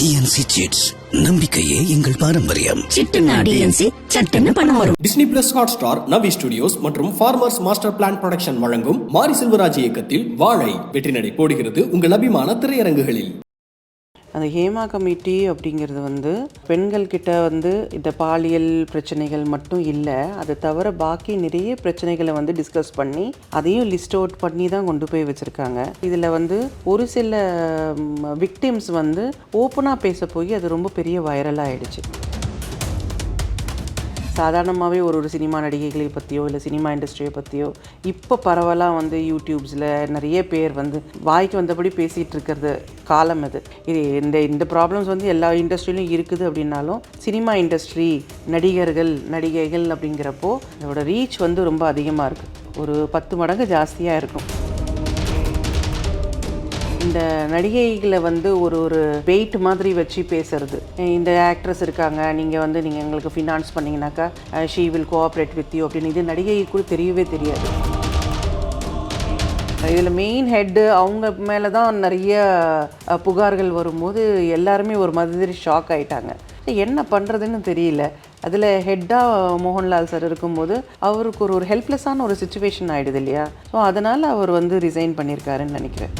DNC chits நம்பிக்கையே எங்கள் பாரம்பரியம். Disney plus Hotstar Navvi studios மற்றும் ஃபார்மர்ஸ் மாஸ்டர் பிளான் ப்ரொடக்ஷன் வழங்கும் மாரி செல்வராஜ் இயக்கத்தில் வாழை வெற்றிநடை போடுகிறது உங்கள் அபிமான திரையரங்குகளில். அந்த ஹேமா கமிட்டி அப்படிங்கிறது வந்து பெண்கள்கிட்ட வந்து இந்த பாலியல் பிரச்சனைகள் மட்டும் இல்லை அதை தவிர பாக்கி நிறைய பிரச்சனைகளை வந்து டிஸ்கஸ் பண்ணி அதையும் லிஸ்ட் அவுட் பண்ணி தான் கொண்டு போய் வச்சுருக்காங்க. இதில் வந்து ஒரு சில விக்டிம்ஸ் வந்து ஓப்பனாக பேச போய் அது ரொம்ப பெரிய வைரலாக ஆயிடுச்சு. சாதாரணமாகவே ஒரு ஒரு சினிமா நடிகைகளை பற்றியோ இல்லை சினிமா இண்டஸ்ட்ரியை பற்றியோ இப்போ பரவலாக வந்து யூடியூப்ஸில் நிறைய பேர் வந்து வாய்க்கு வந்தபடி பேசிகிட்டு இருக்கிறது காலம் அது. இது இந்த இந்த ப்ராப்ளம்ஸ் வந்து எல்லா இண்டஸ்ட்ரியிலும் இருக்குது அப்படின்னாலும் சினிமா இண்டஸ்ட்ரி நடிகர்கள் நடிகைகள் அப்படிங்கிறப்போ இதோட ரீச் வந்து ரொம்ப அதிகமாக இருக்குது ஒரு பத்து மடங்கு ஜாஸ்தியாக இருக்கும். இந்த நடிகைகளை வந்து ஒரு ஒரு வெயிட் மாதிரி வச்சு பேசுறது. இந்த ஆக்ட்ரஸ் இருக்காங்க நீங்கள் வந்து நீங்கள் எங்களுக்கு finance பண்ணிங்கனாக்கா she will cooperate with you அப்படின்னு. இது நடிகை கூட தெரியவே தெரியாது. இதில் மெயின் ஹெட்டு அவங்க மேலே தான் நிறைய புகார்கள் வரும்போது எல்லாருமே ஒரு மாதிரி ஷாக் ஆயிட்டாங்க. என்ன பண்ணுறதுன்னு தெரியல. அதில் ஹெட்டாக மோகன்லால் சார் இருக்கும்போது அவருக்கு ஒரு ஒரு ஹெல்ப்லெஸ்ஸான ஒரு சுச்சுவேஷன் ஆகிடுது இல்லையா? ஸோ அதனால் அவர் வந்து ரிசைன் பண்ணியிருக்காருன்னு நினைக்கிறேன்.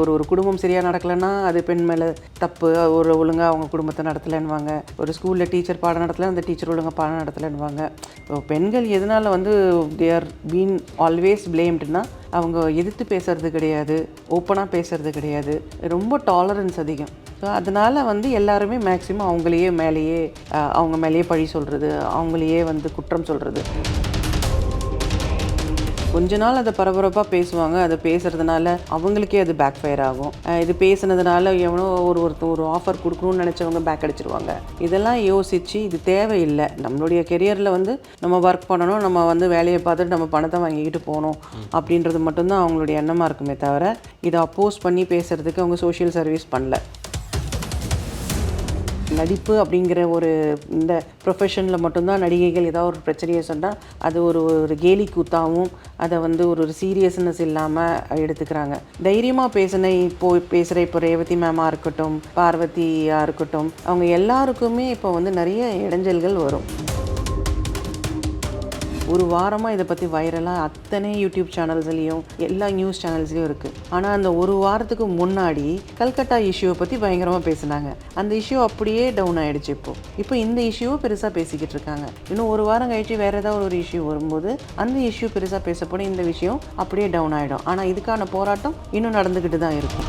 ஒரு ஒரு குடும்பம் சரியாக நடக்கலைன்னா அது பெண் மேலே தப்பு ஒரு ஒழுங்காக அவங்க குடும்பத்தை நடத்தலைன்னுவாங்க. ஒரு ஸ்கூலில் டீச்சர் பாடம் நடத்தலை அந்த டீச்சர் ஒழுங்காக பாடம் நடத்தலைன்னுவாங்க. இப்போ பெண்கள் எதனால் வந்து தே ஆர் பீன் ஆல்வேஸ் பிளேம்டுனா அவங்க எதிர்த்து பேசுறது கிடையாது ஓப்பனாக பேசுறது கிடையாது. ரொம்ப டாலரன்ஸ் அதிகம். ஸோ அதனால் வந்து எல்லாருமே மேக்ஸிமம் அவங்களையே மேலேயே அவங்க மேலேயே பழி சொல்கிறது அவங்களையே வந்து குற்றம் சொல்கிறது கொஞ்ச நாள் அதை பரபரப்பாக பேசுவாங்க. அதை பேசுகிறதுனால அவங்களுக்கே அது பேக் ஃபயர் ஆகும் இது பேசுனதுனால எவனோ ஒரு ஒருத்தர் ஒரு ஆஃபர் கொடுக்கணும்னு நினச்சவங்க பேக் அடிச்சிருவாங்க. இதெல்லாம் யோசித்து இது தேவையில்லை. நம்மளுடைய கெரியரில் வந்து நம்ம ஒர்க் பண்ணணும். நம்ம வந்து வேலையை பார்த்துட்டு நம்ம பணத்தை வாங்கிக்கிட்டு போகணும் அப்படின்றது மட்டும்தான் அவங்களுடைய எண்ணமாக இருக்குமே தவிர இதை அப்போஸ் பண்ணி பேசுகிறதுக்கு அவங்க சோஷியல் சர்வீஸ் பண்ணல. நடிப்பு அப்படிங்கிற ஒரு இந்த ப்ரொஃபஷனில் மட்டும்தான் நடிகைகள் ஏதாவது ஒரு பிரச்சனையை சொன்னால் அது ஒரு ஒரு கேலி கூத்தாகவும் அதை வந்து ஒரு ஒரு சீரியஸ்னஸ் இல்லாமல் எடுத்துக்கிறாங்க. தைரியமாக பேசின இப்போ பேசுகிற இப்போ ரேவதி மேமாக இருக்கட்டும் பார்வதியாக இருக்கட்டும் அவங்க எல்லாருக்குமே இப்போ வந்து நிறைய இடைஞ்சல்கள் வரும். ஒரு வாரமாக இதை பற்றி வைரலாக அத்தனை யூடியூப் சேனல்ஸ்லேயும் எல்லா நியூஸ் சேனல்ஸ்லேயும் இருக்குது ஆனால் அந்த ஒரு வாரத்துக்கு முன்னாடி கல்கட்டா இஷ்யூவை பற்றி பயங்கரமாக பேசினாங்க. அந்த இஷ்யூ அப்படியே டவுன் ஆகிடுச்சு இப்போது இப்போ இந்த இஷ்யூவை பெருசாக பேசிக்கிட்டு இருக்காங்க. இன்னும் ஒரு வாரம் கழிச்சு வேறு ஏதாவது ஒரு இஷ்யூ வரும்போது அந்த இஷ்யூ பெருசாக பேசப்படும் இந்த விஷயம் அப்படியே டவுன் ஆகிடும் ஆனால் இதுக்கான போராட்டம் இன்னும் நடந்துக்கிட்டு தான் இருக்கும்.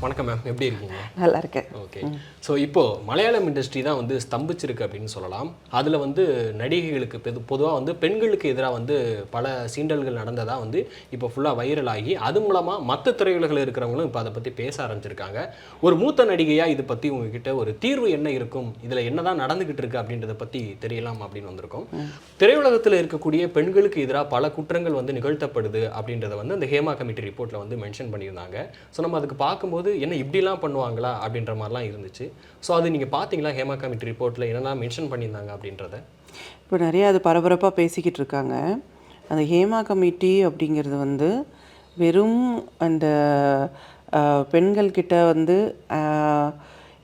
வணக்கம் மேம். எப்படி இருக்கீங்க? நல்லா இருக்கேன். ஓகே. ஸோ இப்போ மலையாளம் இண்டஸ்ட்ரி தான் வந்து ஸ்தம்பிச்சிருக்கு அப்படின்னு சொல்லலாம். அதில் வந்து நடிகைகளுக்கு பொது பொதுவாக வந்து பெண்களுக்கு எதிராக வந்து பல சீண்டல்கள் நடந்ததாக வந்து இப்போ ஃபுல்லாக வைரல் ஆகி அது மூலமாக மற்ற திரையுலகில் இருக்கிறவங்களும் இப்போ அதை பற்றி பேச ஆரம்பிச்சிருக்காங்க. ஒரு மூத்த நடிகையாக இது பற்றி உங்ககிட்ட ஒரு தீர்வு என்ன இருக்கும்? இதில் என்னதான் நடந்துகிட்டு இருக்கு அப்படின்றத பற்றி தெரியலாம் அப்படின்னு வந்திருக்கோம். திரையுலகத்தில் இருக்கக்கூடிய பெண்களுக்கு எதிராக பல குற்றங்கள் வந்து நிகழ்த்தப்படுது அப்படின்றத வந்து அந்த ஹேமா கமிட்டி ரிப்போர்ட்டில் வந்து மென்ஷன் பண்ணியிருந்தாங்க. ஸோ நம்ம அதுக்கு பார்க்கும்போது என்ன இப்படிலாம் பண்ணுவாங்களா அப்படின்ற மாதிரிலாம் இருந்துச்சு. ஸோ அது நீங்கள் பார்த்தீங்களா ஹேமா கமிட்டி ரிப்போர்ட்டில் என்னெல்லாம் மென்ஷன் பண்ணியிருந்தாங்க அப்படின்றத? இப்போ நிறைய அது பரபரப்பாக பேசிக்கிட்டு இருக்காங்க. அந்த ஹேமா கமிட்டி அப்படிங்கிறது வந்து வெறும் அந்த பெண்கள்கிட்ட வந்து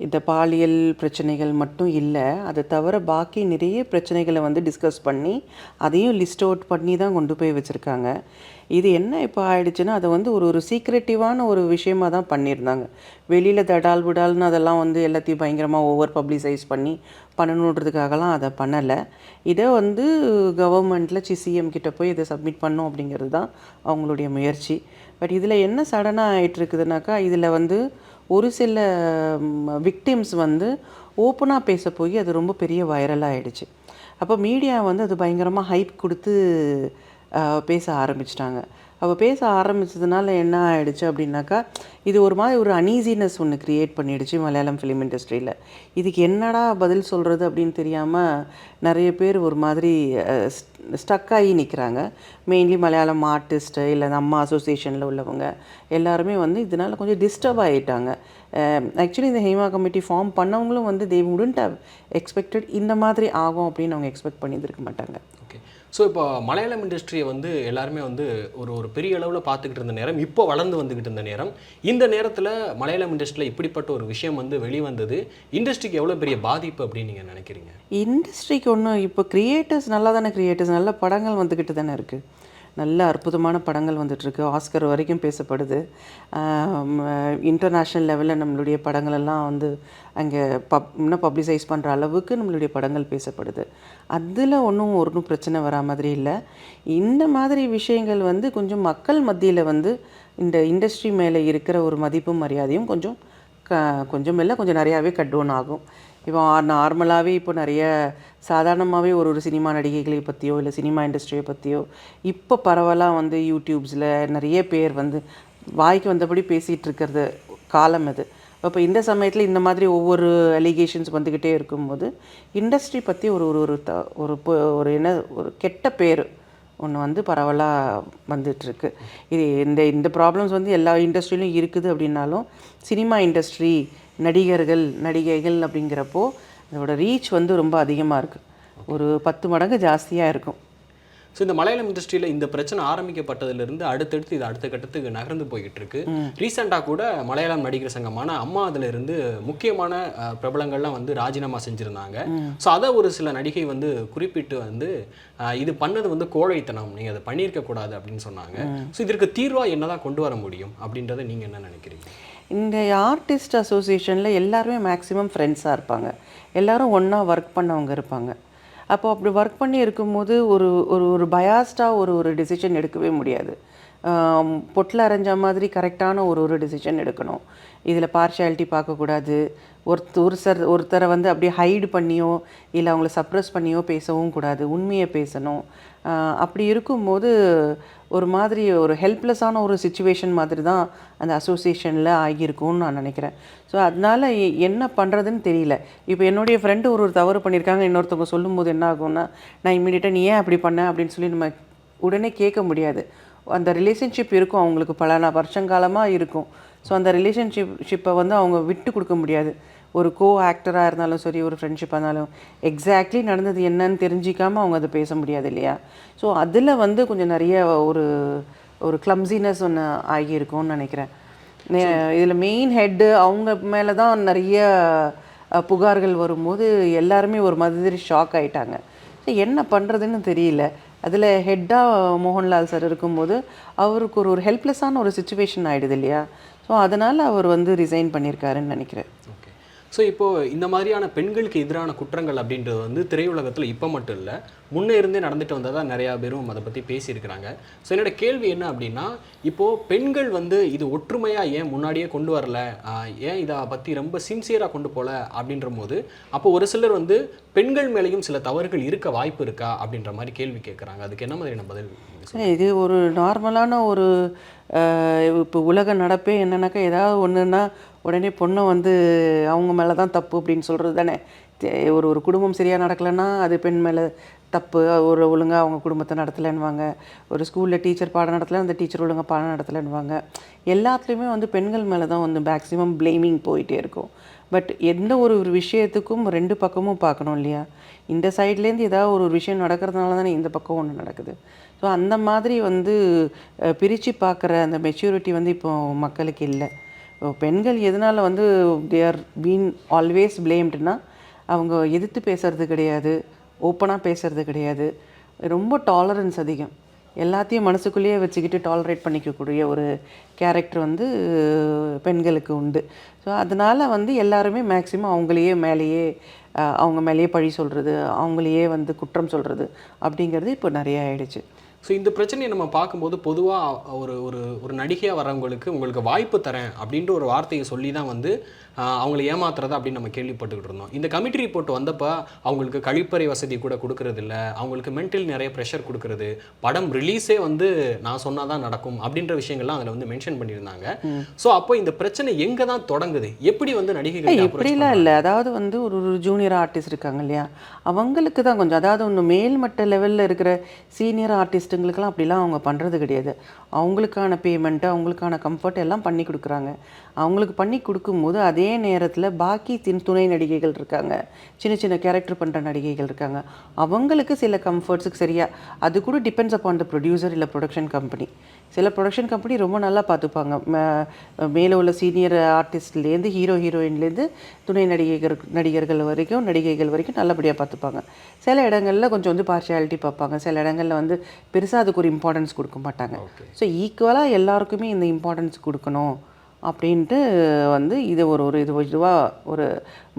இந்த பாலியல் பிரச்சனைகள் மட்டும் இல்லை அதை தவிர பாக்கி நிறைய பிரச்சனைகளை வந்து டிஸ்கஸ் பண்ணி அதையும் லிஸ்ட் அவுட் பண்ணி தான் கொண்டு போய் வச்சுருக்காங்க. இது என்ன இப்போ ஆயிடுச்சுன்னா அதை வந்து ஒரு ஒரு சீக்ரெட்டிவான ஒரு விஷயமாக தான் பண்ணியிருந்தாங்க. வெளியில் தடால் விடால்னு அதெல்லாம் வந்து எல்லாத்தையும் பயங்கரமாக ஓவர் பப்ளிசைஸ் பண்ணி பண்ணணுன்றதுக்காகலாம் அதை பண்ணலை. இதை வந்து கவர்மெண்ட்டில் சி சிஎம் கிட்ட போய் இதை சப்மிட் பண்ணோம் அப்படிங்கிறது தான் அவங்களுடைய முயற்சி. பட் இதில் என்ன சடனாக ஆயிட்டுருக்குதுனாக்கா இதில் வந்து ஒரு சில விக்டிம்ஸ் வந்து ஓப்பனாக பேச போய் அது ரொம்ப பெரிய வைரலாக ஆகிடுச்சு அப்போ மீடியா வந்து அது பயங்கரமாக ஹைப் கொடுத்து பேச ஆரம்பிச்சிட்டாங்க. அப்போ பேச ஆரம்பிச்சதுனால என்ன ஆகிடுச்சு அப்படின்னாக்கா இது ஒரு மாதிரி ஒரு அனீசினஸ் ஒன்று க்ரியேட் பண்ணிடுச்சு மலையாளம் ஃபிலிம் இண்டஸ்ட்ரியில் இதுக்கு என்னடா பதில் சொல்கிறது அப்படின்னு தெரியாமல் நிறைய பேர் ஒரு மாதிரி ஸ்டக் ஆகி நிற்கிறாங்க மெயின்லி மலையாளம் ஆர்டிஸ்ட்டு இல்லை நம்ம அசோசியேஷனில் உள்ளவங்க எல்லாருமே வந்து இதனால் கொஞ்சம் டிஸ்டர்ப் ஆகிட்டாங்க ஆக்சுவலி இந்த ஹேமா கமிட்டி ஃபார்ம் பண்ணவங்களும் வந்து தே உடன்ட் ஹவ் எக்ஸ்பெக்டட் இந்த மாதிரி ஆகும் அப்படின்னு அவங்க எக்ஸ்பெக்ட் பண்ணியிருக்க மாட்டாங்க. ஸோ இப்போ மலையாளம் இண்டஸ்ட்ரியை வந்து எல்லாருமே வந்து ஒரு ஒரு பெரிய அளவில் பார்த்துக்கிட்டு இருந்த நேரம் இப்போ வளர்ந்து வந்துக்கிட்டு இருந்த நேரம். இந்த நேரத்தில் மலையாளம் இண்டஸ்ட்ரியில் இப்படிப்பட்ட ஒரு விஷயம் வந்து வெளிவந்தது. இண்டஸ்ட்ரிக்கு எவ்வளோ பெரிய பாதிப்பு அப்படின்னு நீங்கள் நினைக்கிறீங்க? இண்டஸ்ட்ரிக்கு ஒன்றும் இப்போ கிரியேட்டர்ஸ் நல்லா தானே கிரியேட்டர்ஸ் நல்ல படங்கள் வந்துக்கிட்டு தானே இருக்குது நல்ல அற்புதமான படங்கள் வந்துட்டுருக்கு. ஆஸ்கர் வரைக்கும் பேசப்படுது. இன்டர்நேஷ்னல் லெவலில் நம்மளுடைய படங்கள் எல்லாம் வந்து அங்கே பப் இன்னும் பப்ளிசைஸ் பண்ணுற அளவுக்கு நம்மளுடைய படங்கள் பேசப்படுது. அதில் ஒன்றும் ஒன்றும் பிரச்சனை வரா மாதிரி இல்லை. இந்த மாதிரி விஷயங்கள் வந்து கொஞ்சம் மக்கள் மத்தியில் வந்து இந்த இண்டஸ்ட்ரி மேலே இருக்கிற ஒரு மதிப்பும் மரியாதையும் கொஞ்சம் க கொஞ்சம் இல்லை கொஞ்சம் நிறையாவே கட் டவுன் ஆகும் இப்போ நார்மலாகவே இப்போ நிறைய சாதாரணமாகவே ஒரு ஒரு சினிமா நடிகைகளை பற்றியோ இல்லை சினிமா இண்டஸ்ட்ரியை பற்றியோ இப்போ பரவலாக வந்து யூடியூப்ஸில் நிறைய பேர் வந்து வாய்க்கு வந்தபடி பேசிகிட்டு இருக்கிறது காலம் அது. அப்போ இந்த சமயத்தில் இந்த மாதிரி ஒவ்வொரு அலிகேஷன்ஸ் வந்துக்கிட்டே இருக்கும்போது இண்டஸ்ட்ரி பற்றி ஒரு ஒரு ஒரு த ஒரு ஒரு என்ன ஒரு கெட்ட பேர் ஒன்று வந்து பரவலாக வந்துட்டுருக்கு. இது இந்த இந்த ப்ராப்ளம்ஸ் வந்து எல்லா இண்டஸ்ட்ரியிலும் இருக்குது அப்படின்னாலும் சினிமா இண்டஸ்ட்ரி நடிகர்கள் நடிகைகள் அப்படிங்கிறப்போ அதோட ரீச் வந்து ரொம்ப அதிகமாக இருக்குது ஒரு பத்து மடங்கு ஜாஸ்தியாக இருக்கும். ஸோ இந்த மலையாளம் இண்டஸ்ட்ரியில் இந்த பிரச்சனை ஆரம்பிக்கப்பட்டதிலிருந்து அடுத்தடுத்து இது அடுத்த கட்டத்துக்கு நகர்ந்து போய்கிட்டு இருக்கு ரீசெண்டாக கூட மலையாளம் நடிகர் சங்கமான அம்மா அதுல இருந்து முக்கியமான பிரபலங்கள்லாம் வந்து ராஜினாமா செஞ்சுருந்தாங்க. ஸோ அதை ஒரு சில நடிகை வந்து குறிப்பிட்டு வந்து இது பண்ணது வந்து கோழைத்தனம் நீங்கள் அதை பண்ணியிருக்க கூடாது அப்படின்னு சொன்னாங்க. ஸோ இதற்கு தீர்வா என்னதான் கொண்டு வர முடியும் அப்படின்றத நீங்கள் என்ன நினைக்கிறீங்க? இந்த ஆர்டிஸ்ட் அசோசியேஷனில் எல்லாருமே மேக்ஸிமம் ஃப்ரெண்ட்ஸாக இருப்பாங்க. எல்லாரும் ஒன்றா ஒர்க் பண்ணவங்க இருப்பாங்க. அப்போ அப்படி ஒர்க் பண்ணி இருக்கும்போது ஒரு ஒரு ஒரு பயாஸ்டாக ஒரு ஒரு டிசிஷன் எடுக்கவே முடியாது. பொட்டில் அரைஞ்ச மாதிரி கரெக்டான ஒரு ஒரு டிசிஷன் எடுக்கணும். இதில் பார்ஷியாலிட்டி பார்க்கக்கூடாது. ஒருத்த ஒரு சர் ஒருத்தரை வந்து அப்படியே ஹைடு பண்ணியோ இல்லை அவங்கள சப்ரஸ் பண்ணியோ பேசவும் கூடாது. உண்மையை பேசணும். அப்படி இருக்கும்போது ஒரு மாதிரி ஒரு ஹெல்ப்லெஸ்ஸான ஒரு சுச்சுவேஷன் மாதிரி தான் அந்த அசோசியேஷனில் ஆகியிருக்கும்னு நான் நினைக்கிறேன். ஸோ அதனால எ- என்ன பண்ணுறதுன்னு தெரியல. இப்போ என்னுடைய ஃப்ரெண்டு ஒரு ஒரு தவறு பண்ணியிருக்காங்க. இன்னொருத்தவங்க சொல்லும்போது என்ன ஆகும்னா நான் இம்மிடியட்டாக நீ ஏன் அப்படி பண்ண? அப்படின்னு சொல்லி நம்ம உடனே கேட்க முடியாது. அந்த ரிலேஷன்ஷிப் இருக்கும் அவங்களுக்கு பல வருஷங்காலமாக இருக்கும். ஸோ அந்த ரிலேஷன்ஷிப் ஷிப்பை வந்து அவங்க விட்டு கொடுக்க முடியாது. ஒரு கோ ஆக்டராக இருந்தாலும் சரி ஒரு ஃப்ரெண்ட்ஷிப்பாக இருந்தாலும் எக்ஸாக்ட்லி நடந்தது என்னன்னு தெரிஞ்சிக்காமல் அவங்க அதை பேச முடியாது இல்லையா? ஸோ அதில் வந்து கொஞ்சம் நிறைய ஒரு ஒரு கிளம்சினஸ் ஒன்று ஆகியிருக்கும்னு நினைக்கிறேன். இதில் மெயின் ஹெட்டு அவங்க மேலே தான் நிறைய புகார்கள் வரும்போது எல்லாருமே ஒரு மாதிரி ஷாக் ஆயிட்டாங்க. ஸோ என்ன பண்ணுறதுன்னு தெரியல. அதில் ஹெட்டாக மோகன்லால் சார் இருக்கும்போது அவருக்கு ஒரு ஒரு ஹெல்ப்லெஸ்ஸான ஒரு சுச்சுவேஷன் ஆகிடுது இல்லையா? ஸோ அதனால் அவர் வந்து ரிசைன் பண்ணியிருக்காருன்னு நினைக்கிறேன். ஸோ இப்போது இந்த மாதிரியான பெண்களுக்கு எதிரான குற்றங்கள் அப்படின்றது வந்து திரையுலகத்தில் இப்போ மட்டும் இல்லை முன்னே இருந்தே நடந்துட்டு வந்ததா நிறையா பேரும் அதை பற்றி பேசியிருக்கிறாங்க. ஸோ என்னோட கேள்வி என்ன அப்படின்னா இப்போது பெண்கள் வந்து இது ஒற்றுமையாக ஏன் முன்னாடியே கொண்டு வரல? ஏன் இதை பற்றி ரொம்ப சின்சியராக கொண்டு போகல அப்படின்ற போது அப்போ ஒரு சிலர் வந்து பெண்கள் மேலேயும் சில தவறுகள் இருக்க வாய்ப்பு இருக்கா? அப்படின்ற மாதிரி கேள்வி கேட்குறாங்க. அதுக்கு என்ன மாதிரியான பதில் இது ஒரு நார்மலான ஒரு இப்போ உலக நடப்பே என்னன்னாக்கா ஏதாவது ஒன்றுன்னா உடனே பொண்ணை வந்து அவங்க மேலே தான் தப்பு அப்படின்னு சொல்கிறது தானே. ஒரு ஒரு குடும்பம் சரியாக நடக்கலைன்னா அது பெண் மேலே தப்பு. ஒரு ஒழுங்காக அவங்க குடும்பத்தை நடத்தலைன்னுவாங்க. ஒரு ஸ்கூலில் டீச்சர் பாடம் நடத்தலை அந்த டீச்சர் ஒழுங்காக பாடம் நடத்தலைன்னுவாங்க. எல்லாத்துலேயுமே வந்து பெண்கள் மேலே தான் வந்து மேக்ஸிமம் ப்ளேமிங் போயிட்டே இருக்கும். பட் எந்த ஒரு ஒரு விஷயத்துக்கும் ரெண்டு பக்கமும் பார்க்கணும் இல்லையா? இந்த சைட்லேருந்து ஏதாவது ஒரு ஒரு விஷயம் நடக்கிறதுனால தானே இந்த பக்கம் ஒன்று நடக்குது. ஸோ அந்த மாதிரி வந்து பிரித்து பார்க்குற அந்த மெச்சூரிட்டி வந்து இப்போ மக்களுக்கு இல்லை. பெண்கள் எதனால் வந்து தே ஆர் பீன் ஆல்வேஸ் பிளேம்டுனா அவங்க எதிர்த்து பேசுறது கிடையாது ஓப்பனாக பேசுறது கிடையாது. ரொம்ப டாலரன்ஸ் அதிகம். எல்லாத்தையும் மனசுக்குள்ளேயே வச்சுக்கிட்டு டாலரேட் பண்ணிக்கக்கூடிய ஒரு கேரக்டர் வந்து பெண்களுக்கு உண்டு. ஸோ அதனால் வந்து எல்லாருமே மேக்ஸிமம் அவங்களையே மேலேயே அவங்க மேலேயே பழி சொல்கிறது அவங்களையே வந்து குற்றம் சொல்கிறது அப்படிங்கிறது இப்போ நிறைய ஆயிடுச்சு. ஸோ இந்த பிரச்சனையை நம்ம பார்க்கும்போது பொதுவாக ஒரு ஒரு ஒரு நடிகையாக வரவங்களுக்கு உங்களுக்கு வாய்ப்பு தரேன் அப்படின்ற ஒரு வார்த்தையை சொல்லி தான் வந்து அவங்களை ஏமாத்துறதா அப்படின்னு நம்ம கேள்விப்பட்டுக்கிட்டு இருந்தோம். இந்த கமிட்டி ரிப்போர்ட் வந்தப்போ அவங்களுக்கு கழிப்பறை வசதி கூட கொடுக்கறது இல்ல அவங்களுக்கு மென்டல் நிறைய ப்ரெஷர் கொடுக்கறது படம் ரிலீஸே வந்து நான் சொன்னால் தான் நடக்கும் அப்படின்ற விஷயங்கள்லாம் அதில் வந்து மென்ஷன் பண்ணியிருந்தாங்க. ஸோ அப்போ இந்த பிரச்சனை எங்கே தான் தொடங்குது? எப்படி வந்து நடிகைகள் இப்படிலாம் இல்லை. அதாவது வந்து ஒரு ஒரு ஜூனியர் ஆர்டிஸ்ட் இருக்காங்க இல்லையா? அவங்களுக்கு தான் கொஞ்சம் அதாவது ஒன்று மேல்மட்ட லெவலில் இருக்கிற சீனியர் ஆர்டிஸ்ட் ஆர்டிஸ்ட்டுங்களுக்கெல்லாம் அப்படிலாம் அவங்க பண்ணுறது கிடையாது. அவங்களுக்கான பேமெண்ட்டு அவங்களுக்கான கம்ஃபர்ட் எல்லாம் பண்ணி கொடுக்குறாங்க. அவங்களுக்கு பண்ணி கொடுக்கும்போது அதே நேரத்தில் பாக்கி தின் துணை நடிகைகள் இருக்காங்க. சின்ன சின்ன கேரக்டர் பண்ணுற நடிகைகள் இருக்காங்க. அவங்களுக்கு சில கம்ஃபர்ட்ஸுக்கு சரியாக அது கூட டிபெண்ட்ஸ் அப்பான் த ப்ரொடியூசர் இல்லை ப்ரொடக்ஷன் கம்பெனி சில ப்ரொடக்ஷன் கம்பெனி ரொம்ப நல்லா பார்த்துப்பாங்க. மேலே உள்ள சீனியர் ஆர்டிஸ்ட்லேருந்து ஹீரோ ஹீரோயின்லேருந்து துணை நடிகைகள் நடிகர்கள் வரைக்கும் நடிகைகள் வரைக்கும் நல்லபடியாக பார்த்துப்பாங்க. சில இடங்களில் கொஞ்சம் வந்து பார்ஷியாலிட்டி பார்ப்பாங்க. சில இடங்களில் வந்து பெருசாக அதுக்கு ஒரு இம்பார்ட்டன்ஸ் கொடுக்க மாட்டாங்க. ஸோ ஈக்குவலாக எல்லாருக்குமே இந்த இம்பார்ட்டன்ஸ் கொடுக்கணும் அப்படின்ட்டு வந்து இது ஒரு ஒரு இது இதுவாக ஒரு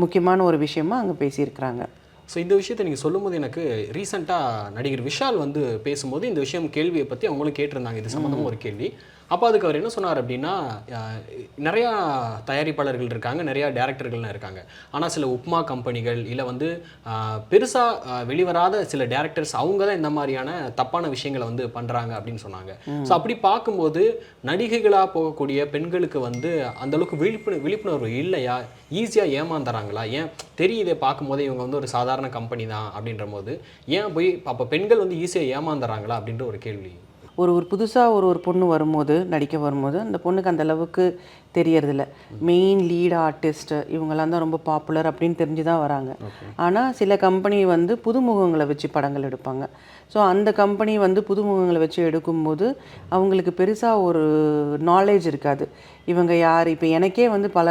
முக்கியமான ஒரு விஷயமா அங்கே பேசியிருக்கிறாங்க. ஸோ இந்த விஷயத்தை நீங்கள் சொல்லும்போது எனக்கு ரீசெண்டாக நடிகர் விஷால் வந்து பேசும்போது இந்த விஷயம் கேள்வியை பற்றி அவங்களும் கேட்டிருந்தாங்க. இது சம்மந்தமாக ஒரு கேள்வி. அப்போ அதுக்கு அவர் என்ன சொன்னார் அப்படின்னா நிறையா தயாரிப்பாளர்கள் இருக்காங்க நிறையா டேரக்டர்கள்லாம் இருக்காங்க. ஆனால் சில உப்மா கம்பெனிகள் இல்லை வந்து பெருசாக வெளிவராத சில டேரக்டர்ஸ் அவங்க தான் இந்த மாதிரியான தப்பான விஷயங்களை வந்து பண்ணுறாங்க அப்படின்னு சொன்னாங்க. ஸோ அப்படி பார்க்கும்போது நடிகைகளாக போகக்கூடிய பெண்களுக்கு வந்து அந்த அளவுக்கு விழிப்புணர் விழிப்புணர்வு இல்லையா? ஈஸியாக ஏமாந்துறாங்களா? ஏன் தெரியுதே பார்க்கும்போதே இவங்க வந்து ஒரு சாதாரண கம்பெனி தான் அப்படின்ற போது ஏன் போய் அப்போ பெண்கள் வந்து ஈஸியாக ஏமாந்துறாங்களா அப்படின்ற ஒரு கேள்வி. ஒரு ஒரு புதுசாக ஒரு ஒரு பொண்ணு வரும்போது நடிக்க வரும்போது அந்த பொண்ணுக்கு அந்த அளவுக்கு தெரியறதில்ல. மெயின் லீட் ஆர்டிஸ்ட் இவங்கெல்லாம் தான் ரொம்ப பாப்புலர் அப்படின்னு தெரிஞ்சு தான் வராங்க. ஆனால் சில கம்பெனி வந்து புதுமுகங்களை வச்சு படங்கள் எடுப்பாங்க. ஸோ அந்த கம்பெனி வந்து புதுமுகங்களை வச்சு எடுக்கும்போது அவங்களுக்கு பெருசாக ஒரு நாலேஜ் இருக்காது. இவங்க யார்? இப்போ எனக்கே வந்து பல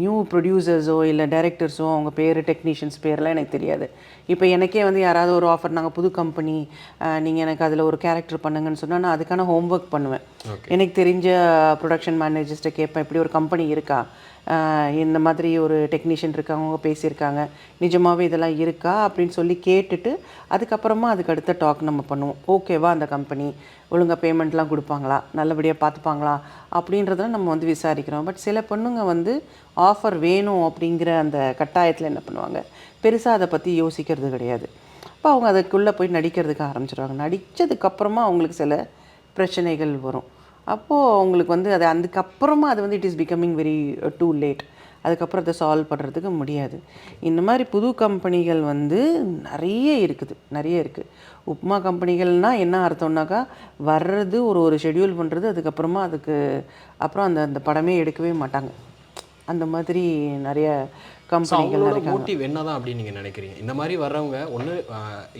நியூ ப்ரொடியூசர்ஸோ இல்லை டைரக்டர்ஸோ அவங்க பேர் டெக்னீஷியன்ஸ் பேர்லாம் எனக்கு தெரியாது. இப்போ எனக்கே வந்து யாராவது ஒரு ஆஃபர் நாங்கள் புது கம்பெனி நீங்கள் எனக்கு அதில் ஒரு கேரக்டர் பண்ணுங்கன்னு சொன்னால் நான் அதுக்கான ஹோம்ஒர்க் பண்ணுவேன். எனக்கு தெரிஞ்ச ப்ரொடக்ஷன் மேனேஜர்ஸ்ட்டை கேட்பேன் இப்படி ஒரு கம்பெனி இருக்கா? இந்த மாதிரி ஒரு டெக்னீஷியன் இருக்காங்க அவங்க பேசியிருக்காங்க. நிஜமாவே இதெல்லாம் இருக்கா? அப்படின்னு சொல்லி கேட்டுட்டு அதுக்கப்புறமா அதுக்கு அடுத்த டாக் நம்ம பண்ணுவோம். ஓகேவா அந்த கம்பெனி ஒழுங்காக பேமெண்ட்லாம் கொடுப்பாங்களா? நல்லபடியாக பார்த்துப்பாங்களா? அப்படின்றதெல்லாம் நம்ம வந்து விசாரிக்கிறோம். பட் சில பொண்ணுங்க வந்து ஆஃபர் வேணும் அப்படிங்கிற அந்த கட்டாயத்தில் என்ன பண்ணுவாங்க? பெருசாக அதை பற்றி யோசிக்கிறது கிடையாது. அப்போ அவங்க அதுக்குள்ளே போய் நடிக்கிறதுக்கு ஆரம்பிச்சிடுவாங்க நடித்ததுக்கப்புறமா அவங்களுக்கு சில பிரச்சனைகள் வரும். அப்போது அவங்களுக்கு வந்து அது அதுக்கப்புறமா அது வந்து it is becoming very too late அதுக்கப்புறம் அதை சால்வ் பண்ணுறதுக்கு முடியாது. இந்த மாதிரி புது கம்பெனிகள் வந்து நிறைய இருக்குது. நிறைய இருக்குது உப்மா கம்பெனிகள்னால் என்ன அர்த்தம்னாக்கா வர்றது ஒரு ஒரு ஷெட்யூல் பண்ணுறது அதுக்கப்புறமா அதுக்கு அப்புறம் அந்த அந்த படமே எடுக்கவே மாட்டாங்க. அந்த மாதிரி நிறைய கம்பெனிகள் மோட்டிவ் என்னதான் அப்படின்னு நீங்கள் நினைக்கிறீங்க? இந்த மாதிரி வர்றவங்க ஒன்று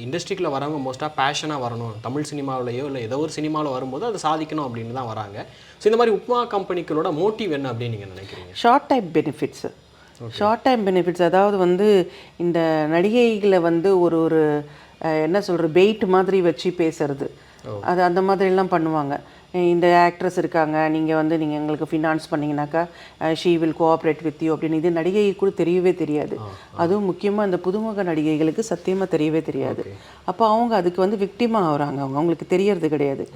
இண்டஸ்ட்ரிக்குள்ள வரவங்க மோஸ்ட்டாக பேஷனாக வரணும். தமிழ் சினிமாவிலையோ இல்லை ஏதோ ஒரு சினிமாவில் வரும்போது அதை சாதிக்கணும் அப்படின்னு தான் வராங்க. ஸோ இந்த மாதிரி உப்மா கம்பெனிகளோட மோட்டிவ் என்ன அப்படின்னு நீங்கள் நினைக்கிறீங்க? Short time benefits short time benefits அதாவது வந்து இந்த நடிகைகளை வந்து ஒரு ஒரு என்ன சொல்கிற பெயிட் மாதிரி வச்சு பேசுறது. அது அந்த மாதிரிலாம் பண்ணுவாங்க. இந்த ஆக்ட்ரஸ் இருக்காங்க. நீங்கள் வந்து நீங்கள் எங்களுக்கு finance பண்ணிங்கனாக்கா she will cooperate with you அப்படின்னு. இது நடிகை கூட தெரியவே தெரியாது. அதுவும் முக்கியமாக இந்த புதுமுக நடிகைகளுக்கு சத்தியமாக தெரியவே தெரியாது. அப்போ அவங்க அதுக்கு வந்து விக்டிமாக ஆகுறாங்க. அவங்க அவங்களுக்கு தெரியறது கிடையாது.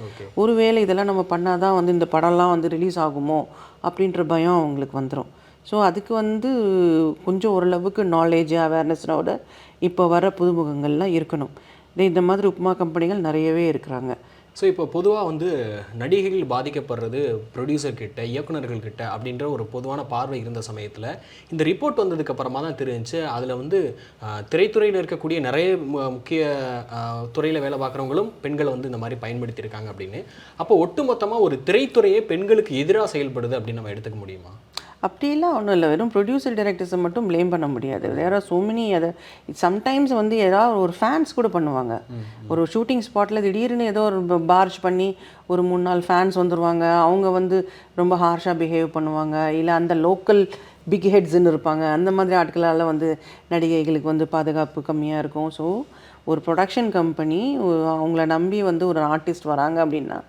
ஒருவேளை இதெல்லாம் நம்ம பண்ணாதான் வந்து இந்த படம்லாம் வந்து ரிலீஸ் ஆகுமோ அப்படின்ற பயம் அவங்களுக்கு வந்துடும் ஸோ அதுக்கு வந்து கொஞ்சம் ஓரளவுக்கு நாலேஜ் அவேர்னஸ்னோட இப்போ வர புதுமுகங்கள்லாம் இருக்கணும். இந்த மாதிரி உப்புமா கம்பெனிகள் நிறையவே இருக்கிறாங்க. ஸோ இப்போ பொதுவாக வந்து நடிகைகள் பாதிக்கப்படுறது ப்ரொடியூசர் கிட்ட இயக்குனர்கள் கிட்ட அப்படின்ற ஒரு பொதுவான பார்வை இருந்த சமயத்தில் இந்த ரிப்போர்ட் வந்ததுக்கு அப்புறமா தான் தெரிஞ்சுச்சு. அதில் வந்து திரைத்துறையில் இருக்கக்கூடிய நிறைய மு- முக்கிய துறையில் வேலை பார்க்குறவங்களும் பெண்களை வந்து இந்த மாதிரி பயன்படுத்தியிருக்காங்க அப்படின்னு. அப்போ ஒட்டுமொத்தமாக ஒரு திரைத்துறையே பெண்களுக்கு எதிராக செயல்படுது அப்படின்னு நம்ம எடுத்துக்க முடியுமா? அப்படிலாம் ஒன்றும் இல்லை. வெறும் ப்ரொடியூசர் டைரக்டர்ஸை மட்டும் ப்ளேம் பண்ண முடியாது. வேற so many அதை சம்டைம்ஸ் வந்து ஏதாவது ஒரு ஃபேன்ஸ் கூட பண்ணுவாங்க. ஒரு ஷூட்டிங் ஸ்பாட்டில் திடீர்னு ஏதோ ஒரு பார்ஜ் பண்ணி ஒரு மூணு நாள் ஃபேன்ஸ் வந்துடுவாங்க அவங்க வந்து ரொம்ப ஹார்ஷாக பிஹேவ் பண்ணுவாங்க. இல்லை அந்த லோக்கல் பிக் ஹெட்ஸ்ன்னு இருப்பாங்க. அந்த மாதிரி ஆட்களால் வந்து நடிகைகளுக்கு வந்து பாதுகாப்பு கம்மியாக இருக்கும். ஸோ ஒரு ப்ரொடக்ஷன் கம்பெனி அவங்கள நம்பி வந்து ஒரு ஆர்டிஸ்ட் வராங்க அப்படின்னா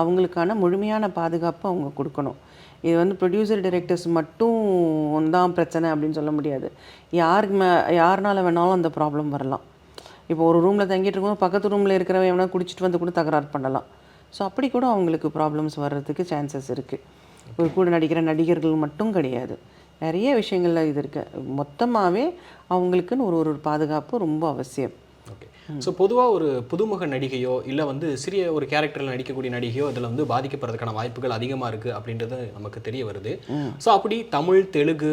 அவங்களுக்கான முழுமையான பாதுகாப்பு அவங்க கொடுக்கணும். இது வந்து ப்ரொடியூசர் டைரக்டர்ஸ் மட்டும் தான் பிரச்சனை அப்படின்னு சொல்ல முடியாது. யாருக்கு மே யாருனால வேணாலும் அந்த ப்ராப்ளம் வரலாம். இப்போ ஒரு ரூமில் தங்கிட்டு இருக்கோம் பக்கத்து ரூமில் இருக்கிறவன் எவனா குடிச்சிட்டு வந்து கூட தகராறு பண்ணலாம். ஸோ அப்படி கூட அவங்களுக்கு ப்ராப்ளம்ஸ் வர்றதுக்கு சான்சஸ் இருக்குது ஒரு கூட நடிக்கிற நடிகர்கள் மட்டும் கிடையாது. நிறைய விஷயங்கள்ல இது இருக்குது மொத்தமாகவே அவங்களுக்குன்னு ஒரு ஒரு பாதுகாப்பு ரொம்ப அவசியம். ஓகே ஸோ பொதுவாக ஒரு புதுமுக நடிகையோ இல்லை வந்து சிறிய ஒரு கேரக்டரில் நடிக்கக்கூடிய நடிகையோ இதில் வந்து பாதிக்கப்படுறதுக்கான வாய்ப்புகள் அதிகமாக இருக்குது அப்படின்றது நமக்கு தெரிய வருது. ஸோ அப்படி தமிழ் தெலுங்கு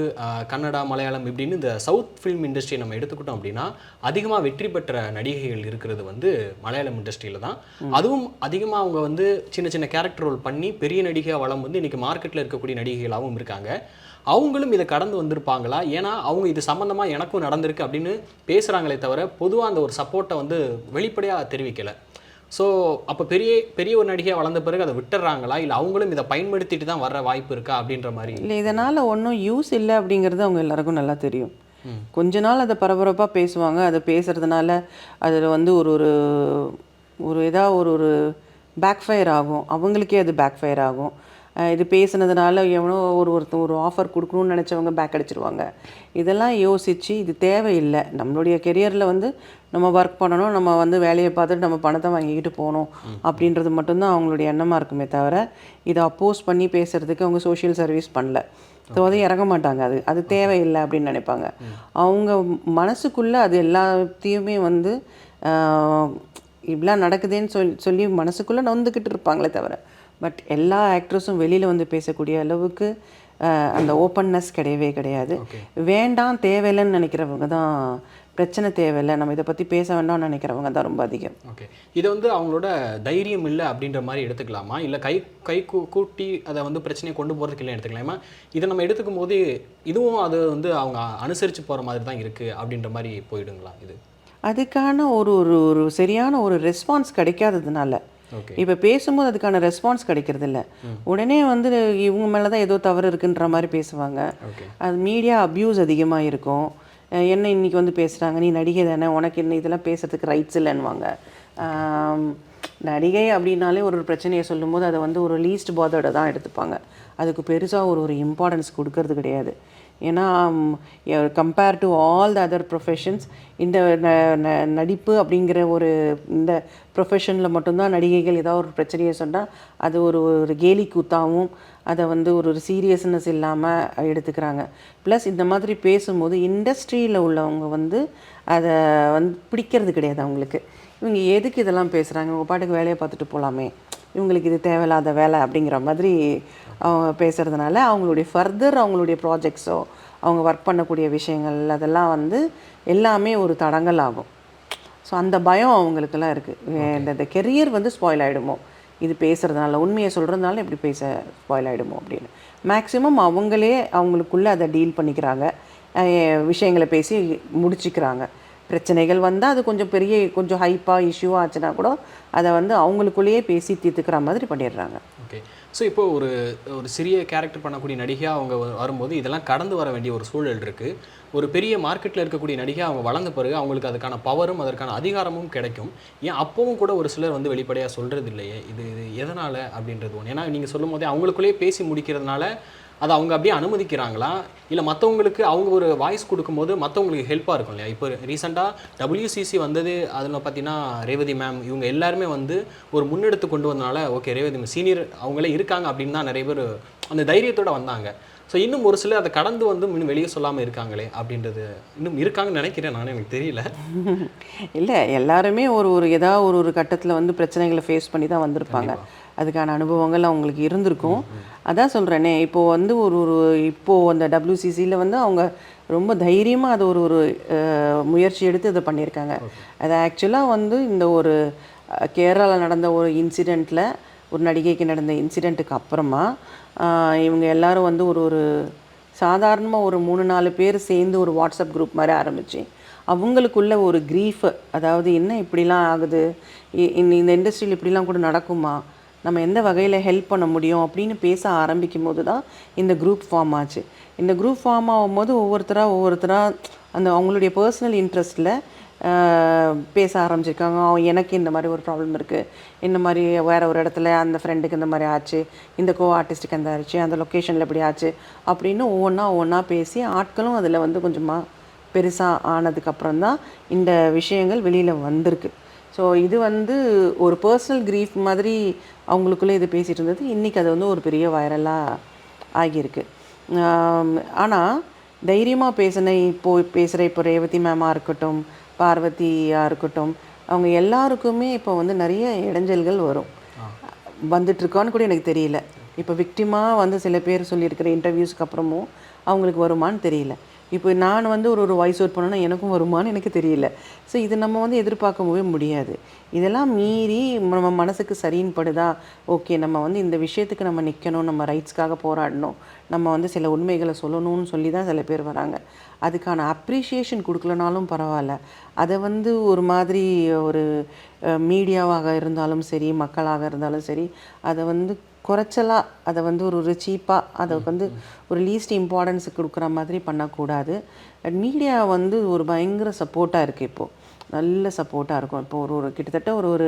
கன்னடா மலையாளம் இப்படின்னு இந்த சவுத் ஃபிலிம் இண்டஸ்ட்ரியை நம்ம எடுத்துக்கிட்டோம் அப்படின்னா அதிகமாக வெற்றி பெற்ற நடிகைகள் இருக்கிறது வந்து மலையாளம் இண்டஸ்ட்ரியில் தான். அதுவும் அதிகமாக அவங்க வந்து சின்ன சின்ன கேரக்டர் ரோல் பண்ணி பெரிய நடிகையாக வளம் வந்து இன்றைக்கி மார்க்கெட்டில் இருக்கக்கூடிய நடிகைகளாகவும் இருக்காங்க. அவங்களும் இதை கடந்து வந்திருப்பாங்களா? ஏன்னா அவங்க இது சம்மந்தமாக எனக்கும் நடந்திருக்கு அப்படின்னு பேசுகிறாங்களே தவிர பொதுவாக அந்த ஒரு சப்போர்ட்டை வந்து வெளிப்படையாக தெரிவிக்கலை. ஸோ அப்போ பெரிய பெரிய ஒரு நடிகையாக வளர்ந்த பிறகு அதை விட்டுறாங்களா இல்லை அவங்களும் இதை பயன்படுத்திட்டு தான் வர வாய்ப்பு இருக்கா? அப்படின்ற மாதிரி. இல்லை இதனால் ஒன்றும் யூஸ் இல்லை அப்படிங்கிறது அவங்க எல்லாருக்கும் நல்லா தெரியும். கொஞ்ச நாள் அதை பரபரப்பாக பேசுவாங்க. அதை பேசுகிறதுனால அதில் வந்து ஒரு ஒரு ஒரு ஏதாவது ஒரு ஒரு பேக்ஃபயர் ஆகும். அவங்களுக்கே அது பேக்ஃபயர் ஆகும். அஹ் இது பேசுனதுனால எவனோ ஒரு ஒருத்தன் ஒரு ஆஃபர் கொடுக்கணும்னு நினச்சவங்க பேக் அடிச்சிருவாங்க. இதெல்லாம் யோசித்து இது தேவையில்லை. நம்மளுடைய கெரியரில் வந்து நம்ம ஒர்க் பண்ணணும் நம்ம வந்து வேலையை பார்த்துட்டு நம்ம பணத்தை வாங்கிக்கிட்டு போகணும் அப்படின்றது மட்டும்தான் அவங்களுடைய எண்ணமாக இருக்குமே தவிர இதை அப்போஸ் பண்ணி பேசுகிறதுக்கு அவங்க சோஷியல் சர்வீஸ் பண்ணல. ஸோ அது இறங்க மாட்டாங்க. அது அது தேவையில்லை அப்படின்னு நினைப்பாங்க. அவங்க மனசுக்குள்ளே அது எல்லாத்தையுமே வந்து இப்படிலாம் நடக்குதுன்னு சொல் சொல்லி மனசுக்குள்ளே நொந்துக்கிட்டு இருப்பாங்களே தவிர பட் எல்லா ஆக்ட்ரஸும் வெளியில் வந்து பேசக்கூடிய அளவுக்கு அந்த ஓப்பன்னஸ் கிடையவே கிடையாது. வேண்டாம் தேவையில்லைன்னு நினைக்கிறவங்க தான் பிரச்சனை தேவையில்லை. நம்ம இதை பற்றி பேச வேண்டாம்னு நினைக்கிறவங்க தான் ரொம்ப அதிகம். ஓகே இதை வந்து அவங்களோட தைரியம் இல்லை அப்படின்ற மாதிரி எடுத்துக்கலாமா? இல்லை கை கை கூட்டி அதை வந்து பிரச்சனையை கொண்டு போகிறதுக்கு இல்லை எடுத்துக்கலாமா? இதை நம்ம எடுத்துக்கும் போது இதுவும் அது வந்து அவங்க அனுசரித்து போகிற மாதிரி தான் இருக்குது அப்படின்ற மாதிரி போயிடுங்களா இது? அதுக்கான ஒரு ஒரு ஒரு சரியான ஒரு ரெஸ்பான்ஸ் கிடைக்காததுனால. இப்போ பேசும்போது அதுக்கான ரெஸ்பான்ஸ் கிடைக்கிறது இல்ல உடனே வந்து இவங்க மேலே தான் ஏதோ தவறு இருக்குன்ற மாதிரி பேசுவாங்க. அது மீடியா அப்யூஸ் அதிகமாக இருக்கும். என்ன இன்னைக்கு வந்து பேசுகிறாங்க நீ நடிகை தானே உனக்கு என்ன இதெல்லாம் பேசுறதுக்கு ரைட்ஸ் இல்லைன்னுவாங்க. நடிகை அப்படின்னாலே ஒரு பிரச்சனையை சொல்லும்போது அதை வந்து ஒரு லீஸ்ட் பாதர்டை தான் எடுத்துப்பாங்க. அதுக்கு பெருசாக ஒரு ஒரு இம்பார்ட்டன்ஸ் கொடுக்கறது கிடையாது. ஏன்னா compare to all the other professions இந்த ந- ந- நடிப்பு அப்படிங்கிற ஒரு இந்த ப்ரொஃபஷனில் மட்டும்தான் நடிகைகள் ஏதாவது ஒரு பிரச்சனையை சொன்னால் அது ஒரு ஒரு கேலி கூத்தாகவும் அதை வந்து ஒரு ஒரு சீரியஸ்னஸ் இல்லாமல் எடுத்துக்கிறாங்க. ப்ளஸ் இந்த மாதிரி பேசும்போது இண்டஸ்ட்ரியில் உள்ளவங்க வந்து அதை வந்து பிடிக்கிறது கிடையாது அவங்களுக்கு. இவங்க எதுக்கு இதெல்லாம் பேசுகிறாங்க உங்கள் பாட்டுக்கு வேலையை பார்த்துட்டு போகலாமே இவங்களுக்கு இது தேவையில்லாத வேலை அப்படிங்கிற மாதிரி அவங்க பேசுகிறதுனால அவங்களுடைய ஃபர்தர் அவங்களுடைய ப்ராஜெக்ட்ஸோ அவங்க ஒர்க் பண்ணக்கூடிய விஷயங்கள் அதெல்லாம் வந்து எல்லாமே ஒரு தடங்கல் ஆகும். ஸோ அந்த பயம் அவங்களுக்கெல்லாம் இருக்குது இந்த கெரியர் வந்து ஸ்பாயில் ஆகிடுமோ இது பேசுகிறதுனால உண்மையை சொல்கிறதுனால இப்படி பேச ஸ்பாயில் ஆகிடுமோ அப்படின்னு. மேக்ஸிமம் அவங்களே அவங்களுக்குள்ளே அதை டீல் பண்ணிக்கிறாங்க. விஷயங்களை பேசி முடிச்சுக்கிறாங்க. பிரச்சனைகள் வந்தால் அது கொஞ்சம் பெரிய கொஞ்சம் ஹைப்பாக இஷ்யூ ஆச்சுன்னா கூட அதை வந்து அவங்களுக்குள்ளேயே பேசி தீர்த்துக்கிற மாதிரி பண்ணிடுறாங்க. ஓகே ஸோ இப்போ ஒரு ஒரு சிறிய கேரக்டர் பண்ணக்கூடிய நடிகையாக அவங்க வ- வரும்போது இதெல்லாம் கடந்து வர வேண்டிய ஒரு சூழல் இருக்குது ஒரு பெரிய மார்க்கெட்டில் இருக்கக்கூடிய நடிகை அவங்க வளர்ந்த பிறகு அவங்களுக்கு அதுக்கான பவரும் அதற்கான அதிகாரமும் கிடைக்கும். ஏன் அப்பவும் கூட ஒரு சிலர் வந்து வெளிப்படையாக சொல்கிறது இல்லையே இது இது எதனால் அப்படின்றது ஒன்று ஏன்னா நீங்கள் சொல்லும் போதே அவங்களுக்குள்ளேயே பேசி முடிக்கிறதுனால அதை அவங்க அப்படியே அனுமதிக்கிறாங்களா? இல்லை மற்றவங்களுக்கு அவங்க ஒரு வாய்ஸ் கொடுக்கும்போது மற்றவங்களுக்கு ஹெல்ப்பாக இருக்கும் இல்லையா? இப்போ ரீசெண்டாக WCC வந்தது அதில் பார்த்தீங்கன்னா ரேவதி மேம் இவங்க எல்லாருமே வந்து ஒரு முன்னெடுத்து கொண்டு வந்தனால ஓகே ரேவதி மேம் சீனியர் அவங்களே இருக்காங்க அப்படின்னு தான் நிறைய பேர் அந்த தைரியத்தோட வந்தாங்க. ஸோ இன்னும் ஒரு சிலர் அதை கடந்து வந்து இன்னும் வெளியே சொல்லாமல் இருக்காங்களே அப்படின்றது இன்னும் இருக்காங்கன்னு நினைக்கிறேன் நான் எனக்கு தெரியல. இல்லை எல்லாருமே ஒரு ஒரு ஏதாவது ஒரு ஒரு கட்டத்தில் வந்து பிரச்சனைகளை ஃபேஸ் பண்ணி தான் வந்திருப்பாங்க. அதுக்கான அனுபவங்கள் அவங்களுக்கு இருந்திருக்கும். அதான் சொல்கிறேனே இப்போது வந்து ஒரு ஒரு இப்போது அந்த டபிள்யூசிசியில் வந்து அவங்க ரொம்ப தைரியமாக அது ஒரு ஒரு முயற்சி எடுத்து இதை பண்ணியிருக்காங்க. அது ஆக்சுவலாக வந்து இந்த ஒரு கேரளாவில் நடந்த ஒரு இன்சிடெண்ட்டில் ஒரு நடிகைக்கு நடந்த இன்சிடெண்ட்டுக்கு அப்புறமா இவங்க எல்லாரும் வந்து ஒரு ஒரு சாதாரணமாக ஒரு மூணு நாலு பேர் சேர்ந்து ஒரு வாட்ஸ்அப் குரூப் மாதிரி ஆரம்பித்து அவங்களுக்குள்ள ஒரு க்ரீஃபு அதாவது என்ன இப்படிலாம் ஆகுது இ- இந்த இண்டஸ்ட்ரியில் இப்படிலாம் கூட நடக்குமா நம்ம எந்த வகையில் ஹெல்ப் பண்ண முடியும் அப்படின்னு பேச ஆரம்பிக்கும் போது தான் இந்த குரூப் ஃபார்ம் ஆச்சு. இந்த குரூப் ஃபார்ம் ஆகும்போது ஒவ்வொருத்தராக ஒவ்வொருத்தராக அந்த அவங்களுடைய பர்சனல் இன்ட்ரெஸ்ட்டில் பேச ஆரம்பிச்சிருக்காங்க. எனக்கு இந்த மாதிரி ஒரு ப்ராப்ளம் இருக்குது இந்த மாதிரி வேறு ஒரு இடத்துல அந்த ஃப்ரெண்டுக்கு இந்த மாதிரி ஆச்சு. இந்த கோ ஆர்டிஸ்ட்டுக்கு அந்த ஆச்சு. அந்த லொக்கேஷனில் இப்படி ஆச்சு. அப்படின்னு ஒவ்வொன்றா ஒவ்வொன்றா பேசி ஆட்களும் அதில் வந்து கொஞ்சமாக பெருசாக ஆனதுக்கப்புறம் தான் இந்த விஷயங்கள் வெளியில் வந்திருக்கு. ஸோ இது வந்து ஒரு பர்சனல் க்ரீஃப் மாதிரி அவங்களுக்குள்ளே இது பேசிகிட்டு இருந்தது. இன்றைக்கி அது வந்து ஒரு பெரிய வைரலாக ஆகியிருக்கு. ஆனால் தைரியமாக பேசின இப்போ பேசுகிற இப்போ ரேவதி மேமாக இருக்கட்டும் பார்வதியாக இருக்கட்டும் அவங்க எல்லாருக்குமே இப்போ வந்து நிறைய இடைஞ்சல்கள் வரும். வந்துட்டுருக்கான்னு கூட எனக்கு தெரியல. இப்போ விக்டிமாக வந்து சில பேர் சொல்லியிருக்கிற இன்டர்வியூஸ்க்கு அப்புறமும் அவங்களுக்கு வருமான்னு தெரியல. இப்போ நான் வந்து ஒரு ஒரு வாய்ஸ் அவுட் பண்ணோன்னா எனக்கும் வருமான்னு எனக்கு தெரியல. ஸோ இது நம்ம வந்து எதிர்பார்க்கவே முடியாது. இதெல்லாம் மீறி நம்ம மனசுக்கு சரின்னு படுதா ஓகே நம்ம வந்து இந்த விஷயத்துக்கு நம்ம நிற்கணும் நம்ம ரைட்ஸ்க்காக போராடணும். நம்ம வந்து சில உண்மைகளை சொல்லணும்னு சொல்லி தான் சில பேர் வராங்க. அதுக்கான அப்ரிஷியேஷன் கொடுக்கலனாலும் பரவாயில்ல. அதை வந்து ஒரு மாதிரி ஒரு மீடியாவாக இருந்தாலும் சரி மக்களாக இருந்தாலும் சரி அதை வந்து குறைச்சலாக அதை வந்து ஒரு ஒரு சீப்பாக அதை வந்து ஒரு லீஸ்ட் இம்பார்ட்டன்ஸ் கொடுக்குற மாதிரி பண்ணக்கூடாது. மீடியா வந்து ஒரு பயங்கர சப்போர்ட்டாக இருக்குது இப்போது நல்ல சப்போர்ட்டாக இருக்கும். இப்போ ஒரு ஒரு கிட்டத்தட்ட ஒரு ஒரு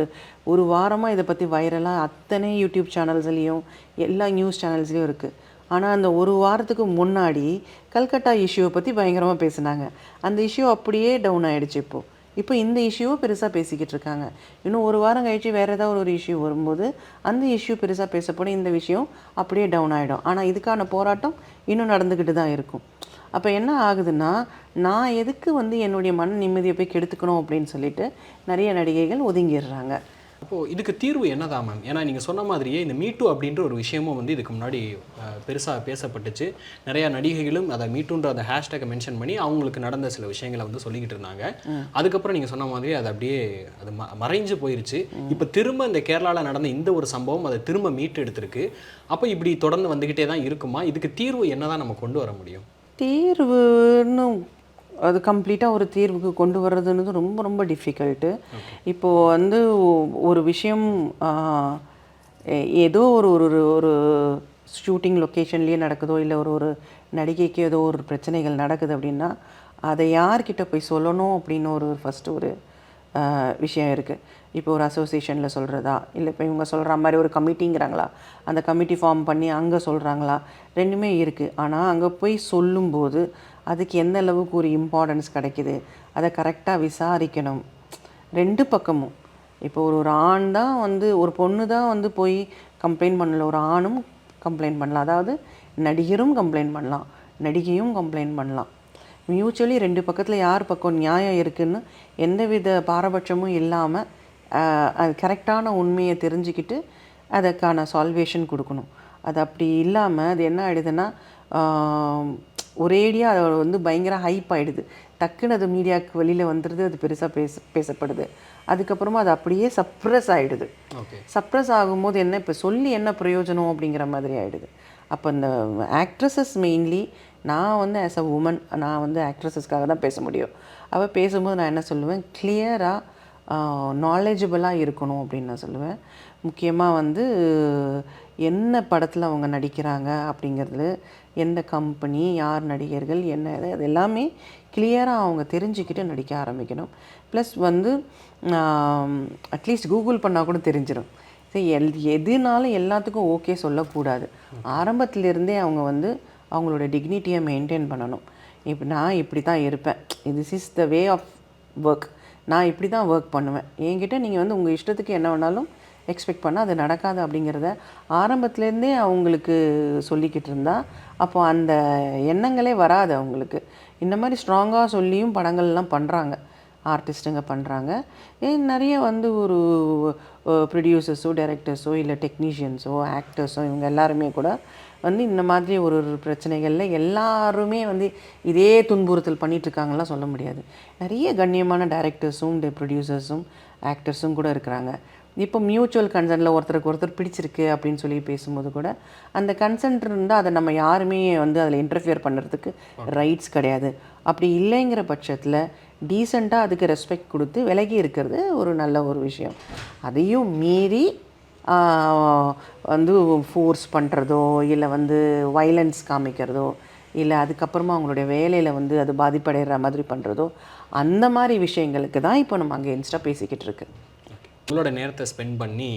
ஒரு வாரமாக இதை பற்றி வைரலாக அத்தனை யூடியூப் சேனல்ஸ்லேயும் எல்லா நியூஸ் சேனல்ஸ்லேயும் இருக்குது ஆனால் அந்த ஒரு வாரத்துக்கு முன்னாடி கல்கட்டா இஷ்யூவை பற்றி பயங்கரமாக பேசுனாங்க. அந்த இஷ்யூ அப்படியே டவுன் ஆகிடுச்சு இப்போது இப்போ இந்த இஷ்யூவை பெருசாக பேசிக்கிட்டு இருக்காங்க. இன்னும் ஒரு வாரம் கழிச்சு வேறு ஏதாவது ஒரு இஷ்யூ வரும்போது அந்த இஷ்யூ பெருசாக பேசப்படும் இந்த விஷயம் அப்படியே டவுன் ஆகிடும் ஆனால் இதுக்கான போராட்டம் இன்னும் நடந்துக்கிட்டு தான் இருக்கும். அப்போ என்ன ஆகுதுன்னா நான் எதுக்கு வந்து என்னுடைய மன நிம்மதியை போய் கெடுத்துக்கணும் அப்படின்னு சொல்லிட்டு நிறைய நடிகைகள் ஒதுங்கிடுறாங்க. அப்போது இதுக்கு தீர்வு என்னதான் மேம் ஏன்னா நீங்கள் சொன்ன மாதிரியே இந்த மீட்டு அப்படின்ற ஒரு விஷயமும் வந்து இதுக்கு முன்னாடி பெருசாக பேசப்பட்டுச்சு. நிறையா நடிகைகளும் அதை மீட்டுன்ற அந்த ஹேஷ்டேக்கை மென்ஷன் பண்ணி அவங்களுக்கு நடந்த சில விஷயங்களை வந்து சொல்லிக்கிட்டு இருந்தாங்க. அதுக்கப்புறம் நீங்கள் சொன்ன மாதிரி அது அப்படியே அது மறைஞ்சு போயிருச்சு. இப்போ திரும்ப இந்த கேரளாவில் நடந்த இந்த ஒரு சம்பவம் அதை திரும்ப மீட்டு எடுத்திருக்கு. அப்போ இப்படி தொடர்ந்து வந்துக்கிட்டே தான் இருக்குமா? இதுக்கு தீர்வு என்னதான் நம்ம கொண்டு வர முடியும்? தீர்வுன்னு அது கம்ப்ளீட்டாக ஒரு தீர்வுக்கு கொண்டு வர்றதுன்னு ரொம்ப ரொம்ப டிஃபிகல்ட்டு. இப்போது வந்து ஒரு விஷயம் ஏதோ ஒரு ஒரு ஒரு- ஷூட்டிங் லொக்கேஷன்லேயே நடக்குதோ இல்லை ஒரு ஒரு நடிகைக்கு ஏதோ ஒரு பிரச்சனைகள் நடக்குது அப்படின்னா அதை யார்கிட்ட போய் சொல்லணும் அப்படின்னு ஒரு ஃபஸ்ட்டு ஒரு விஷயம் இருக்குது இப்போ ஒரு அசோசியேஷனில் சொல்கிறதா இல்லை இப்போ இவங்க சொல்கிற மாதிரி ஒரு கமிட்டிங்கிறாங்களா அந்த கமிட்டி ஃபார்ம் பண்ணி அங்கே சொல்கிறாங்களா ரெண்டுமே இருக்குது ஆனால் அங்கே போய் சொல்லும்போது அதுக்கு எந்த அளவுக்கு ஒரு இம்பார்ட்டன்ஸ் கிடைக்குது? அதை கரெக்டாக விசாரிக்கணும். ரெண்டு பக்கமும். இப்போ ஒரு ஒரு ஆண் தான் வந்து ஒரு பொண்ணு தான் வந்து போய் கம்ப்ளைண்ட் பண்ணல. ஒரு ஆணும் கம்ப்ளைண்ட் பண்ணலாம் அதாவது நடிகரும் கம்ப்ளைண்ட் பண்ணலாம். நடிகையும் கம்ப்ளைண்ட் பண்ணலாம். மியூச்சுவலி ரெண்டு பக்கத்தில் யார் பக்கம் நியாயம் இருக்குதுன்னு எந்தவித பாரபட்சமும் இல்லாமல் அது கரெக்டான உண்மையை தெரிஞ்சுக்கிட்டு அதுக்கான சால்வேஷன் கொடுக்கணும். அது அப்படி இல்லாமல் அது என்ன ஆயிடுதுன்னா ஆம், ஒரேடியாக அது வந்து பயங்கர ஹைப் ஆயிடுது. டக்குன்னு அது மீடியாவுக்கு வெளியில் வந்துடுது அது பெருசாக பேச பேசப்படுது. அதுக்கப்புறமா அது அப்படியே சப்ரஸ் ஆகிடுது சப்ரஸ் ஆகும்போது என்ன இப்போ சொல்லி என்ன பிரயோஜனம் அப்படிங்கிற மாதிரி ஆகிடுது அப்போ இந்த ஆக்ட்ரஸஸ் மெயின்லி நான் வந்து ஆஸ் அ உமன் நான் வந்து ஆக்ட்ரஸஸ்க்காக தான் பேச முடியும். அவள் பேசும்போது நான் என்ன சொல்லுவேன் கிளியராக நாலேஜபிளாக இருக்கணும் அப்படின்னு நான் சொல்லுவேன். முக்கியமாக வந்து என்ன படத்தில் அவங்க நடிக்கிறாங்க அப்படிங்கிறது எந்த கம்பெனி யார் நடிகர்கள் என்ன இது அது எல்லாமே கிளியராக அவங்க தெரிஞ்சுக்கிட்டு நடிக்க ஆரம்பிக்கணும். ப்ளஸ் வந்து அட்லீஸ்ட் கூகுள் பண்ணால் கூட தெரிஞ்சிடும் சரி எல் எதுனாலும் எல்லாத்துக்கும் ஓகே சொல்லக்கூடாது. ஆரம்பத்துலேருந்தே அவங்க வந்து அவங்களோட டிக்னிட்டியை மெயின்டைன் பண்ணணும். இப்போ நான் இப்படி தான் இருப்பேன். இது is the way of work நான் இப்படி தான் ஒர்க் பண்ணுவேன். என்கிட்ட நீங்கள் வந்து உங்கள் இஷ்டத்துக்கு என்ன வேணாலும் எக்ஸ்பெக்ட் பண்ணால் அது நடக்காது அப்படிங்கிறத ஆரம்பத்துலேருந்தே அவங்களுக்கு சொல்லிக்கிட்டு இருந்தா அப்போ அந்த எண்ணங்களே வராது அவங்களுக்கு. இந்த மாதிரி ஸ்ட்ராங்காக சொல்லியும் படங்கள்லாம் பண்ணுறாங்க ஆர்டிஸ்ட்டுங்க பண்ணுறாங்க ஏன் நிறைய வந்து ஒரு ப்ரொடியூசர்ஸோ டைரக்டர்ஸோ இல்லை டெக்னீஷியன்ஸோ ஆக்டர்ஸோ இவங்க எல்லாருமே கூட வந்து இந்த மாதிரி ஒரு ஒரு பிரச்சனைகளில் எல்லாருமே வந்து இதே துன்புறுத்தல் பண்ணிட்டு இருக்காங்கலாம் சொல்ல முடியாது. நிறைய கண்ணியமான டைரக்டர்ஸும் ப்ரொடியூசர்ஸும் ஆக்டர்ஸும் கூட இருக்கிறாங்க. இப்போ மியூச்சுவல் கன்சர்னில் ஒருத்தருக்கு ஒருத்தர் பிடிச்சிருக்கு அப்படின்னு சொல்லி பேசும்போது கூட அந்த கன்சென்ட் இருந்தால் அதை நம்ம யாருமே வந்து அதில் இன்டர்ஃபியர் பண்ணுறதுக்கு ரைட்ஸ் கிடையாது. அப்படி இல்லைங்கிற பட்சத்தில் டீசெண்டாக அதுக்கு ரெஸ்பெக்ட் கொடுத்து விலகி இருக்கிறது ஒரு நல்ல ஒரு விஷயம். அதையும் மீறி வந்து ஃபோர்ஸ் பண்ணுறதோ இல்லை வந்து வைலன்ஸ் காமிக்கிறதோ இல்லை அதுக்கப்புறமா அவங்களுடைய வேலையில் வந்து அது பாதிப்படைகிற மாதிரி பண்ணுறதோ அந்த மாதிரி விஷயங்களுக்கு தான் இப்போ நம்ம அங்கே இன்ஸ்டா பேசிக்கிட்டு இருக்குது உங்களோட நேரத்தை ஸ்பெண்ட் பண்ணி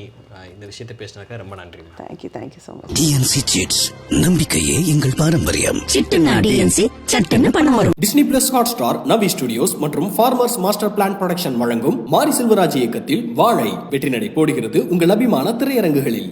இந்த விஷயத்தை பேசினதுக்கு ரொம்ப நன்றி thank you thank you so much TNC chits நம்பிக்கையே எங்கள் பாரம்பரியம். சிட்டுனா டிஎன்சி சட்டுன்னு பணம் வரும். Disney plus Hotstar Navvi studios மற்றும் ஃபார்மர்ஸ் மாஸ்டர் பிளான் ப்ரொடக்ஷன் வழங்கும் மாரி செல்வராஜ் இயக்கத்தில் வாழை வெற்றி நடை போடுகிறது உங்கள் அபிமான திரையரங்குகளில்.